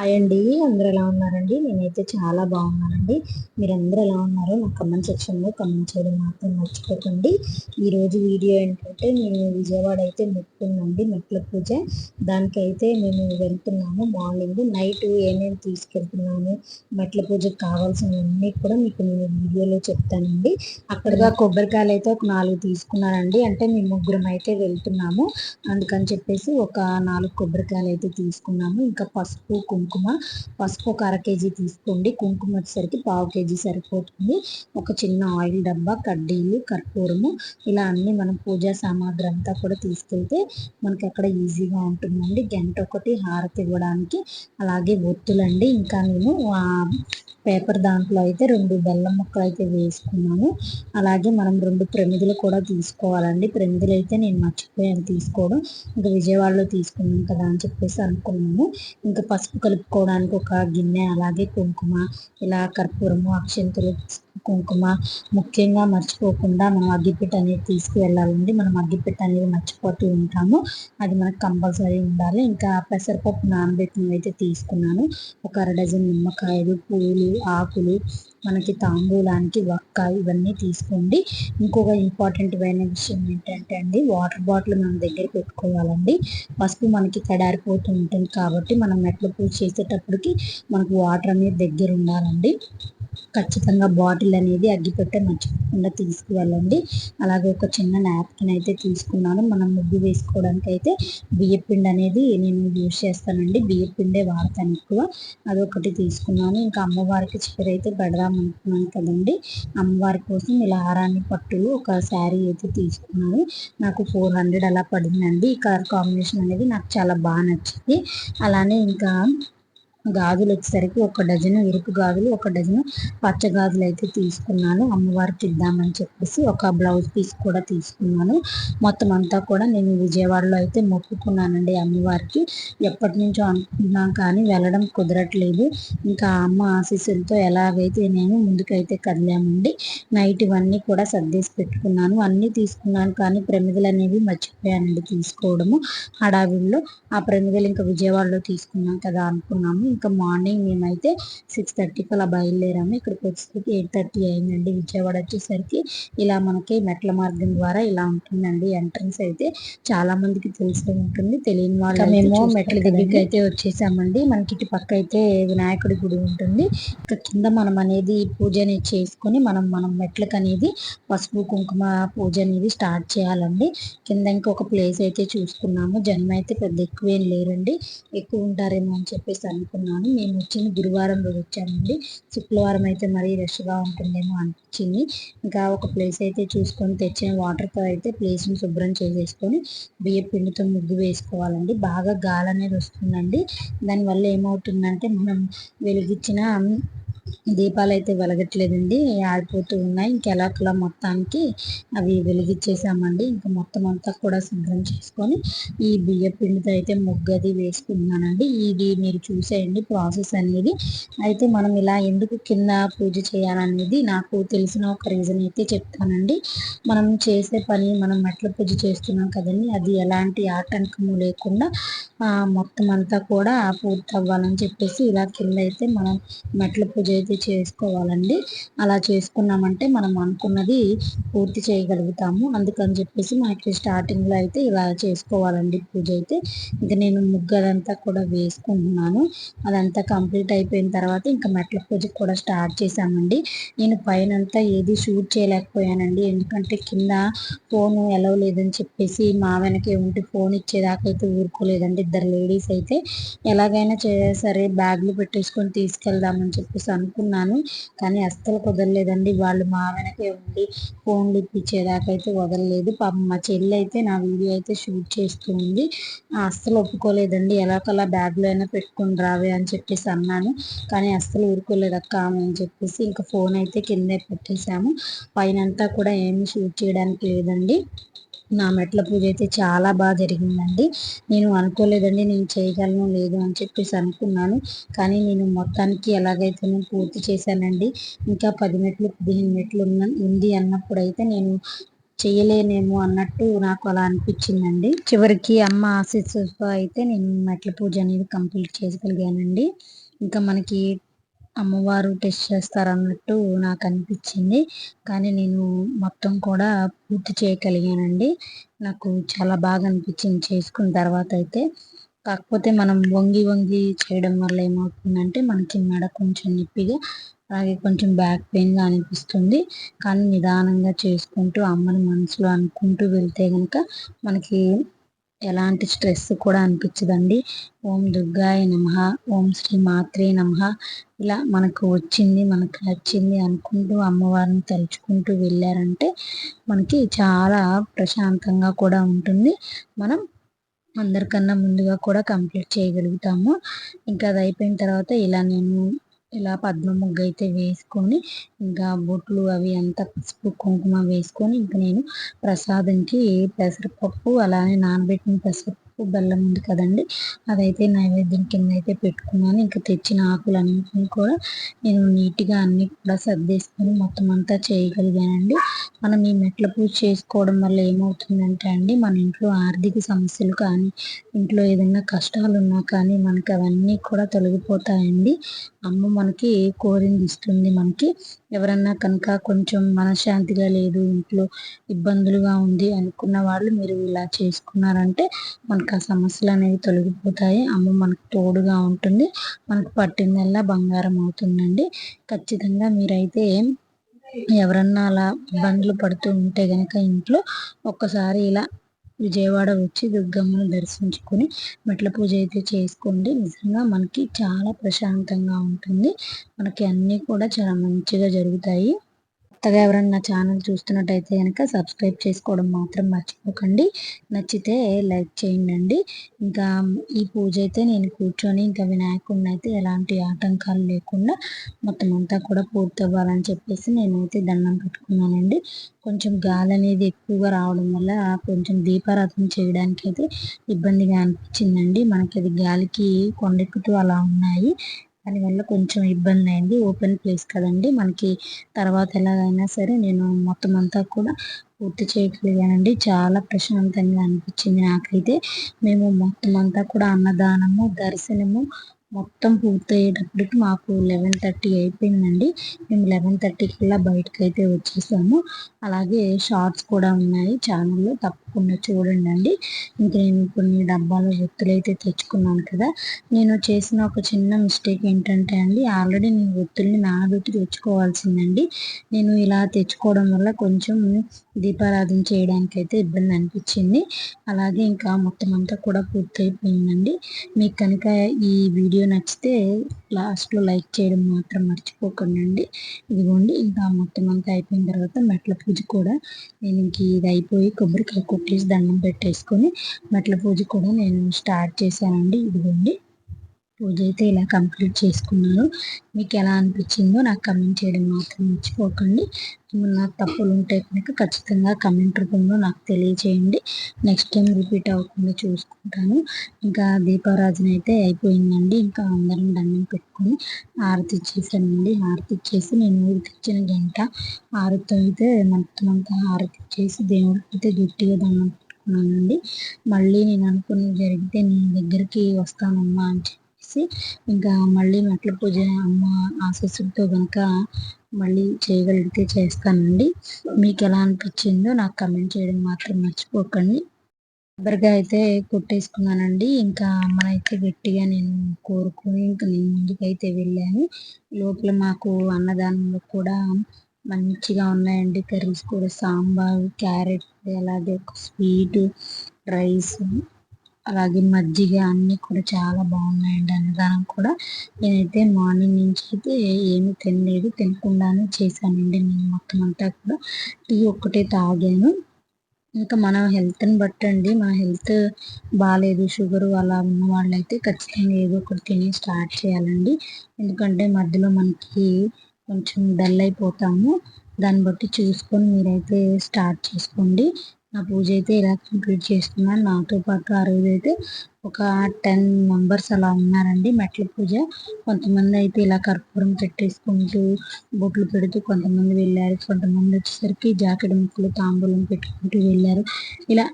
Hi అండి. అందరూ ఎలా ఉన్నారండి? నేనైతే చాలా బాగున్నానండి. మీరు అందరూ ఎలా ఉన్నారో నా కమెంట్ సెక్షన్లో కమెంట్ చేయడం మాత్రం మర్చిపోకండి. ఈరోజు వీడియో ఏంటంటే నేను విజయవాడ అయితే మెట్టుందండి మెట్ల పూజ. దానికైతే మేము వెళ్తున్నాము మార్నింగ్. నైట్ ఏమేమి తీసుకెళ్తున్నాము మెట్ల పూజకు కావాల్సినవన్నీ కూడా మీకు నేను వీడియోలో చెప్తానండి. అక్కడగా కొబ్బరికాయలు అయితే ఒక నాలుగు తీసుకున్నానండి. అంటే మేము ముగ్గురం అయితే వెళ్తున్నాము. అందుకని చెప్పేసి ఒక నాలుగు కొబ్బరికాయలు అయితే తీసుకున్నాము. ఇంకా పసుపు కుంకుమ కుంకుమ. పసుపు ఒక అర కేజీ తీసుకోండి. కుంకుమ వచ్చేసరికి పావు కేజీ సరిపోతుంది. ఒక చిన్న ఆయిల్ డబ్బా కడ్డీలు కర్పూరము. ఇలా అన్ని మనం పూజా సామాగ్రి అంతా కూడా తీసుకెళ్తే మనకి అక్కడ ఈజీగా ఉంటుందండి. గంట ఒకటి హారతి ఇవ్వడానికి. అలాగే ఒత్తులండి. ఇంకా నేను పేపర్ దాంట్లో అయితే రెండు బెల్లం ముక్కలు అయితే వేసుకున్నాను. అలాగే మనం రెండు ప్రమిదలు కూడా తీసుకోవాలండి. ప్రమిదలు అయితే నేను మర్చిపోయాను తీసుకోవడం. ఇంకా విజయవాడలో తీసుకున్నాం కదా అని చెప్పేసి అనుకున్నాను. ఇంకా పసుపు కలుపుకోవడానికి ఒక గిన్నె అలాగే కుంకుమ ఇలా కర్పూరము అక్షంతలు కుంకుమ. ముఖ్యంగా మర్చిపోకుండా మనం అగ్గిపెట్ట అనేది తీసుకువెళ్ళాలండి. మనం అగ్గిపెట్ట అనేది మర్చిపోతూ ఉంటాము. అది మనకు కంపల్సరీ ఉండాలి. ఇంకా పెసరపప్పు నానబెట్టినవి అయితే తీసుకున్నాను. ఒక అర డజన్ నిమ్మకాయలు పూలు ఆకులు మనకి తాంబూలానికి వక్క ఇవన్నీ తీసుకోండి. ఇంకొక ఇంపార్టెంట్ అయిన విషయం ఏంటంటే అండి వాటర్ బాటిల్ మన దగ్గర పెట్టుకోవాలండి. పసుపు మనకి కడారిపోతూ ఉంటుంది కాబట్టి మనం మెట్ల పూజ చేసేటప్పటికి మనకు వాటర్ అనేది దగ్గర ఉండాలండి. ఖచ్చితంగా బాటిల్ అనేది అగ్గిపెట్టే మర్చిపోకుండా తీసుకువెళ్ళండి. అలాగే ఒక చిన్న నాప్కిన్ అయితే తీసుకున్నాను. మనం ముగ్గు వేసుకోవడానికి అయితే బియ్యపిండి అనేది నేను యూజ్ చేస్తానండి. బియ్యపిండే వాడతాను ఎక్కువ. అదొకటి తీసుకున్నాను. ఇంకా అమ్మవారికి చీర అయితే పెడదామనుకున్నాను కదండి. అమ్మవారి కోసం ఇలా హారాన్ని పట్టులు ఒక శారీ అయితే తీసుకున్నాను. నాకు ఫోర్ హండ్రెడ్ అలా పడిందండి. ఈ కలర్ కాంబినేషన్ అనేది నాకు చాలా బాగా నచ్చింది. అలానే ఇంకా గాజులు వచ్చేసరికి ఒక డజను ఎరుపు గాజులు ఒక డజను పచ్చ గాజులు అయితే తీసుకున్నాను. అమ్మవారికి ఇద్దామని చెప్పేసి ఒక బ్లౌజ్ పీస్ కూడా తీసుకున్నాను. మొత్తం అంతా కూడా నేను విజయవాడలో అయితే మొక్కుకున్నానండి అమ్మవారికి. ఎప్పటి నుంచో అనుకుంటున్నాను కానీ వెళ్ళడం కుదరట్లేదు. ఇంకా అమ్మ ఆశీస్సులతో ఎలాగైతే నేను ముందుకైతే కదిలామండి నైట్ ఇవన్నీ కూడా సర్దేసి పెట్టుకున్నాను. అన్నీ తీసుకున్నాను కానీ ప్రమిదలు అనేవి మర్చిపోయానండి తీసుకోవడము. హడావిడిలో ఆ ప్రమిదలు ఇంకా విజయవాడలో తీసుకున్నాం కదా అనుకున్నాము. ఇంకా మార్నింగ్ మేమైతే సిక్స్ థర్టీకి అలా బయలుదేరాము. ఇక్కడికి వచ్చేసరికి ఎయిట్ థర్టీ అయిందండి విజయవాడ వచ్చేసరికి. ఇలా మనకి మెట్ల మార్గం ద్వారా ఇలా ఉంటుందండి ఎంట్రన్స్ అయితే. చాలా మందికి తెలిసి ఉంటుంది. తెలియని వాళ్ళు మేము మెట్ల దగ్గరికి అయితే వచ్చేసామండి. మనకి ఇటు పక్క అయితే వినాయకుడి గుడి ఉంటుంది. ఇక్కడ కింద మనం అనేది పూజ అనేది చేసుకొని మనం మనం మెట్లకు అనేది పసుపు కుంకుమ పూజ అనేది స్టార్ట్ చేయాలండి. కింద ఇంకొక ప్లేస్ అయితే చూసుకున్నాము. జనం అయితే పెద్ద ఎక్కువేం లేరండి. ఎక్కువ ఉంటారేమో అని చెప్పేసి అనుకున్నాం. అనుకున్నాను మేము వచ్చింది గురువారం రోజు వచ్చామండి శుక్రవారం అయితే మరీ రష్గా ఉంటుందేమో అనిపించింది. ఇంకా ఒక ప్లేస్ అయితే చూసుకొని తెచ్చిన వాటర్తో అయితే ప్లేస్ని శుభ్రం చేసేసుకొని బియ్య పిండితో ముగ్గు వేసుకోవాలండి. బాగా గాలి అనేది వస్తుందండి. దానివల్ల ఏమవుతుందంటే మనం వెలిగించిన దీపాలు అయితే వెలగట్లేదండి ఆడిపోతూ ఉన్నాయి. ఇంకెలాకలా మొత్తానికి అవి వెలిగించేసామండి ఇంకా మొత్తం అంతా కూడా శుభ్రం చేసుకొని ఈ బియ్య పిండితో అయితే ముగ్గది వేసుకున్నానండి ఇది మీరు చూసేయండి ప్రాసెస్ అనేది. అయితే మనం ఇలా ఎందుకు కింద పూజ చేయాలనేది నాకు తెలిసిన ఒక రీజన్ అయితే చెప్తానండి. మనం చేసే పని మనం మెట్ల పూజ చేస్తున్నాం కదండి. అది ఎలాంటి ఆటంకము లేకుండా మొత్తం అంతా కూడా పూర్తి అవ్వాలని చెప్పేసి ఇలా కింద అయితే మనం మెట్ల పూజ అయితే చేసుకోవాలండి? అలా చేసుకున్నామంటే మనం అనుకున్నది పూర్తి చేయగలుగుతాము. అందుకని చెప్పేసి మనకి స్టార్టింగ్లో అయితే ఇలా చేసుకోవాలండి పూజ అయితే. ఇంకా నేను ముగ్గు అదంతా కూడా వేసుకుంటున్నాను. అదంతా కంప్లీట్ అయిపోయిన తర్వాత ఇంకా మెట్ల పూజ కూడా స్టార్ట్ చేశామండి. నేను పైన అంతా ఏది షూట్ చేయలేకపోయానండి. ఎందుకంటే కింద ఫోన్ ఎలా లేదని చెప్పేసి మా వెనకే ఉంటే ఫోన్ ఇచ్చేదాకా అయితే ఊరుకోలేదండి. ఇద్దరు లేడీస్ అయితే ఎలాగైనా సరే బ్యాగ్లు పెట్టేసుకొని తీసుకెళ్దామని చెప్పేసి అనుకున్నాను కానీ అస్సలు కుదరలేదండి. వాళ్ళు మా వెనకే ఉండి ఫోన్లు ఇప్పించేదాకైతే వదలలేదు. పాపం మా చెల్లి అయితే నా వీడియో అయితే షూట్ చేస్తూ ఉంది. అస్సలు ఒప్పుకోలేదండి. ఎలాకలా బ్యాగ్లో అయినా పెట్టుకుని రావే అని చెప్పేసి అన్నాను. కానీ అస్సలు ఊరుకోలేదు అక్క అని చెప్పేసి ఇంకా ఫోన్ అయితే కిందే పెట్టేశాము. పైన అంతా కూడా ఏమి షూట్ చేయడానికి లేదండి. నా మెట్ల పూజ అయితే చాలా బాగా జరిగిందండి. నేను అనుకోలేదండి నేను చేయగలను లేదు అని చెప్పేసి అనుకున్నాను. కానీ నేను మొత్తానికి ఎలాగైతే నేను పూర్తి చేశానండి ఇంకా పది మెట్లు పదిహేను మెట్లు ఉన్న ఉంది అన్నప్పుడు అయితే నేను చేయలేనేమో అన్నట్టు నాకు అలా అనిపించిందండి. చివరికి అమ్మ ఆశీస్సుతో అయితే నేను మెట్ల పూజ అనేది కంప్లీట్ చేయగలిగానండి ఇంకా మనకి అమ్మవారు టెస్ట్ చేస్తారు అన్నట్టు నాకు అనిపించింది. కానీ నేను మొత్తం కూడా పూర్తి చేయగలిగానండి. నాకు చాలా బాగా అనిపించింది చేసుకున్న తర్వాత అయితే. కాకపోతే మనం వంగి వంగి చేయడం వల్ల ఏమవుతుందంటే మనకి మెడ కొంచెం నొప్పిగా అలాగే కొంచెం బ్యాక్ పెయిన్గా అనిపిస్తుంది. కానీ నిదానంగా చేసుకుంటూ అమ్మని మనసులో అనుకుంటూ వెళ్తే కనుక మనకి ఎలాంటి స్ట్రెస్ కూడా అనిపించదండి. ఓం దుర్గాయ నమ ఓం శ్రీ మాత్రే నమ. ఇలా మనకు వచ్చింది మనకు నచ్చింది అనుకుంటూ అమ్మవారిని తలుచుకుంటూ వెళ్ళారంటే మనకి చాలా ప్రశాంతంగా కూడా ఉంటుంది. మనం అందరికన్నా ముందుగా కూడా కంప్లీట్ చేయగలుగుతాము. ఇంకా అది అయిపోయిన తర్వాత ఇలా నేను ఇలా పద్మ ముగ్గు అయితే వేసుకొని ఇంకా బొట్లు అవి అంతా పసుపు కుంకుమ వేసుకొని ఇంకా నేను ప్రసాదంకి పెసరపప్పు అలానే నానబెట్టిన పెసరపప్పు బెల్లం ఉంది కదండి. అదైతే నైవేద్యం కింద అయితే పెట్టుకున్నాను. ఇంకా తెచ్చిన ఆకులన్నింటినీ కూడా నేను నీట్గా అన్ని కూడా సర్దేసుకొని మొత్తం అంతా చేయగలిగానండి. మనం ఈ మెట్ల పూజ చేసుకోవడం వల్ల ఏమవుతుందంటే అండి మన ఇంట్లో ఆర్థిక సమస్యలు కానీ ఇంట్లో ఏదైనా కష్టాలు ఉన్నా కానీ మనకి అవన్నీ కూడా తొలగిపోతాయండి. అమ్మ మనకి కోరింది ఇస్తుంది మనకి? ఎవరన్నా కనుక కొంచెం మనశ్శాంతిగా లేదు ఇంట్లో ఇబ్బందులుగా ఉంది అనుకున్న వాళ్ళు మీరు ఇలా చేసుకున్నారంటే మనకు ఆ సమస్యలు అనేవి తొలగిపోతాయి. అమ్మ మనకు తోడుగా ఉంటుంది మనకు పట్టిందల్లా బంగారం అవుతుందండి. ఖచ్చితంగా మీరైతే ఎవరన్నా అలా ఇబ్బందులు పడుతూ ఉంటే కనుక ఇంట్లో ఒక్కసారి ఇలా విజయవాడ వచ్చి దుర్గమ్మను దర్శించుకొని మెట్ల పూజ అయితే చేసుకోండి. నిజంగా మనకి చాలా ప్రశాంతంగా ఉంటుంది. మనకి అన్నీ కూడా చాలా మంచిగా జరుగుతాయి. కొత్తగా ఎవరైనా నా ఛానల్ చూస్తున్నట్టయితే కనుక సబ్స్క్రైబ్ చేసుకోవడం మాత్రం మర్చిపోకండి. నచ్చితే లైక్ చేయండి ఇంకా ఈ పూజ అయితే నేను కూర్చొని ఇంకా వినాయకుడిని అయితే ఎలాంటి ఆటంకాలు లేకుండా మొత్తం అంతా కూడా పూర్తి అవ్వాలని చెప్పేసి నేనైతే దండం పెట్టుకున్నానండి. కొంచెం గాలి అనేది ఎక్కువగా రావడం వల్ల కొంచెం దీపారాధన చేయడానికి అయితే ఇబ్బందిగా అనిపించిందండి. మనకి అది గాలికి కొండెక్కుతూ అలా ఉన్నాయి. దానివల్ల కొంచెం ఇబ్బంది అయింది. ఓపెన్ ప్లేస్ కదండి. మనకి తర్వాత ఎలాగైనా సరే నేను మొత్తం అంతా కూడా పూర్తి చేయగలిగానండి. చాలా ప్రశాంతంగా అనిపించింది నాకైతే. మేము మొత్తం అంతా కూడా అన్నదానము దర్శనము మొత్తం పూర్తయ్యేటప్పటికి మాకు లెవెన్ థర్టీ అయిపోయిందండి. మేము లెవెన్ థర్టీకి బయటకు అయితే వచ్చేసాము. అలాగే షార్ట్స్ కూడా ఉన్నాయి. ఛానల్లో తప్పకుండా చూడండి అండి. ఇంకా నేను కొన్ని డబ్బాలు ఒత్తులు అయితే తెచ్చుకున్నాను కదా. నేను చేసిన ఒక చిన్న మిస్టేక్ ఏంటంటే అండి ఆల్రెడీ నేను ఒత్తుల్ని నానబెట్టి తెచ్చుకోవాల్సిందండి. నేను ఇలా తెచ్చుకోవడం వల్ల కొంచెం దీపారాధన చేయడానికి అయితే ఇబ్బంది అనిపించింది. అలాగే ఇంకా మొత్తం అంతా కూడా పూర్తయిపోయిందండి. మీకు కనుక ఈ వీడియో నచ్చితే లాస్ట్లో లైక్ చేయడం మాత్రం మర్చిపోకండి ఇదిగోండి ఇంకా మొత్తం అంతా అయిపోయిన తర్వాత మెట్ల పూజ కూడా నేను ఇంక ఇది అయిపోయి కొబ్బరికాయ కొట్టేసి దండం పెట్టేసుకొని మెట్ల పూజ కూడా నేను స్టార్ట్ చేశానండి. ఇదిగోండి. పూజ అయితే ఇలా కంప్లీట్ చేసుకున్నాను. మీకు ఎలా అనిపించిందో నాకు కమెంట్ చేయడం మాత్రం మర్చిపోకండి. ఏమన్నా తప్పులు ఉంటే కనుక ఖచ్చితంగా కమెంట్ రూపంలో నాకు తెలియచేయండి. నెక్స్ట్ టైం రిపీట్ అవ్వకుండా చూసుకుంటాను. ఇంకా దీపారాజన అయితే అయిపోయిందండి. ఇంకా అందరం దండం పెట్టుకొని ఆరతి ఇచ్చేసానండి ఆరతి ఇచ్చేసి నేను ఊరికి ఇచ్చిన గంట. ఆరతి అయితే మొత్తం అంతా ఆరతి ఇచ్చేసి దేవుడికి అయితే గట్టిగా దండం పెట్టుకున్నానండి. మళ్ళీ నేను అనుకున్నది జరిగితే నీ దగ్గరికి వస్తానమ్మా అని చెప్పి చేసి ఇంకా మళ్ళీ మెట్ల పూజ అమ్మ ఆశీస్సులతో కనుక మళ్ళీ చేయగలిగితే చేస్తానండి. మీకు ఎలా అనిపించిందో నాకు కమెంట్ చేయడం మాత్రం మర్చిపోకండి. కొబ్బరిగా అయితే కొట్టేసుకున్నానండి. ఇంకా అమ్మనైతే గట్టిగా నేను కోరుకుని ఇంకా నేను ముందుకైతే వెళ్ళాను. లోపల మాకు అన్నదానంలో కూడా మంచిగా ఉన్నాయండి. కర్రీస్ కూడా సాంబార్ క్యారెట్ అలాగే ఒక స్వీట్ రైస్ అలాగే మజ్జిగ అన్నీ కూడా చాలా బాగున్నాయండి అన్నదానం కూడా. నేనైతే మార్నింగ్ నుంచి అయితే ఏమీ తినలేదు తినకుండానే చేశానండి నేను మొత్తం అంతా కూడా. టీ ఒక్కటే తాగాను. ఇంకా మన హెల్త్ని బట్టండి మన హెల్త్ బాగాలేదు షుగర్ అలా ఉన్న వాళ్ళైతే ఖచ్చితంగా ఏదో ఒకటి తిని స్టార్ట్ చేయాలండి. ఎందుకంటే మధ్యలో మనకి కొంచెం డల్ అయిపోతాము. దాన్ని బట్టి చూసుకొని మీరైతే స్టార్ట్ చేసుకోండి. నా పూజ అయితే ఇలా కంప్లీట్ చేస్తున్నాను. నాతో పాటు ఆ రోజు అయితే ఒక టెన్ మెంబర్స్ అలా ఉన్నారండి మెట్ల పూజ. కొంతమంది అయితే ఇలా కర్పూరం పెట్టేసుకుంటూ బొట్లు పెడుతూ కొంతమంది వెళ్ళారు. కొంతమంది వచ్చేసరికి జాకెట్ ముక్కలు తాంబూలం పెట్టుకుంటూ వెళ్ళారు. ఇలా